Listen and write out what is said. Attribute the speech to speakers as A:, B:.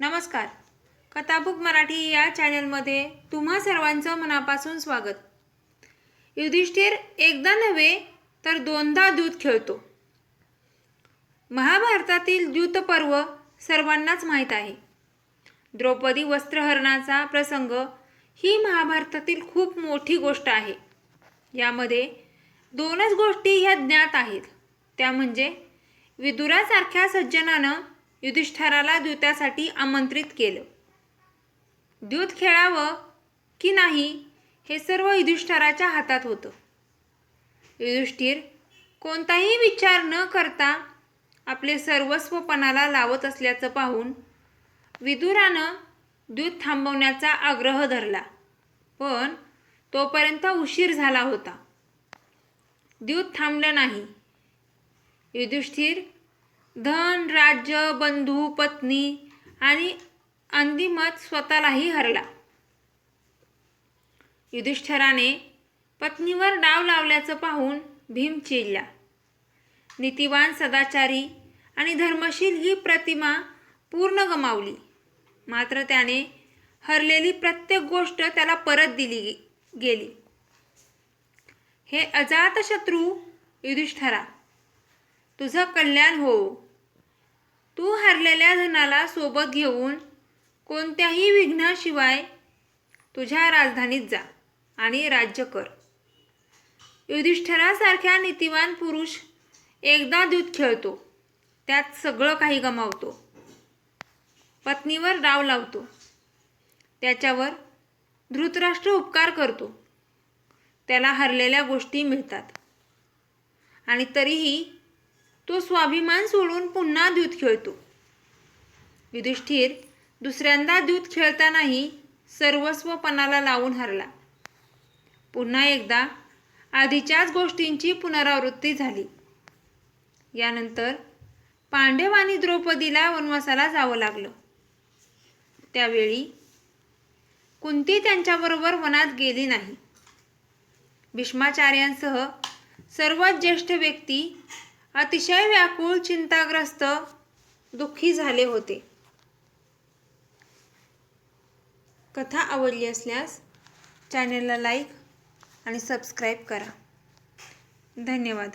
A: नमस्कार. कथाबुक मराठी या चॅनलमध्ये तुम्हा सर्वांचं मनापासून स्वागत. युधिष्ठिर एकदा नव्हे तर दोनदा द्यूत खेळतो. महाभारतातील द्यूतपर्व सर्वांनाच माहीत आहे. द्रौपदी वस्त्रहरणाचा प्रसंग ही महाभारतातील खूप मोठी गोष्ट आहे. यामध्ये दोनच गोष्टी ह्या ज्ञात आहेत. त्या म्हणजे विदुरासारख्या सज्जनानं युधिष्ठराला द्यूतासाठी आमंत्रित केलं. द्यूत खेळावं की नाही हे सर्व युधिष्ठराच्या हातात होतं. युधिष्ठिर कोणताही विचार न करता आपले सर्वस्व पणाला लावत असल्याचं पाहून विदुरानं द्यूत थांबवण्याचा आग्रह धरला पण तोपर्यंत उशीर झाला होता. द्यूत थांबलं नाही. युधिष्ठिर धन राज्य बंधू पत्नी आणि अंतिमत स्वतःलाही हरला. युधिष्ठराने पत्नीवर डाव लावल्याचं पाहून भीम चिडला. नीतिवान सदाचारी आणि धर्मशील ही प्रतिमा पूर्ण गमावली. मात्र त्याने हरलेली प्रत्येक गोष्ट त्याला परत दिली गेली. हे अजातशत्रू युधिष्ठरा तुझं कल्याण हो. तू हरलेल्या धनाला सोबत घेऊन कोणत्याही विघ्नाशिवाय तुझ्या राजधानीत जा आणि राज्य कर. युधिष्ठरासारख्या नीतिवान पुरुष एकदा दूध खेळतो त्यात सगळं काही गमावतो. पत्नीवर डाव लावतो त्याच्यावर धृतराष्ट्र उपकार करतो. त्याला हरलेल्या गोष्टी मिळतात. आणि तरीही तो स्वाभिमान सोडून पुन्हा द्यूत खेळतो. युधिष्ठिर दुसऱ्यांदा द्यूत खेळतानाही सर्वस्वपणाला लावून हरला. पुन्हा एकदा आधीच्याच गोष्टींची पुनरावृत्ती झाली. यानंतर पांडव आणि द्रौपदीला वनवासाला जावं लागलं. त्यावेळी कुंती त्यांच्याबरोबर वनात गेली नाही. भीष्माचार्यांसह सर्वात ज्येष्ठ व्यक्ती अतिशय व्याकुळ चिंताग्रस्त दुःखी झाले होते. कथा आवडली असल्यास चॅनलला लाईक आणि सबस्क्राईब करा. धन्यवाद.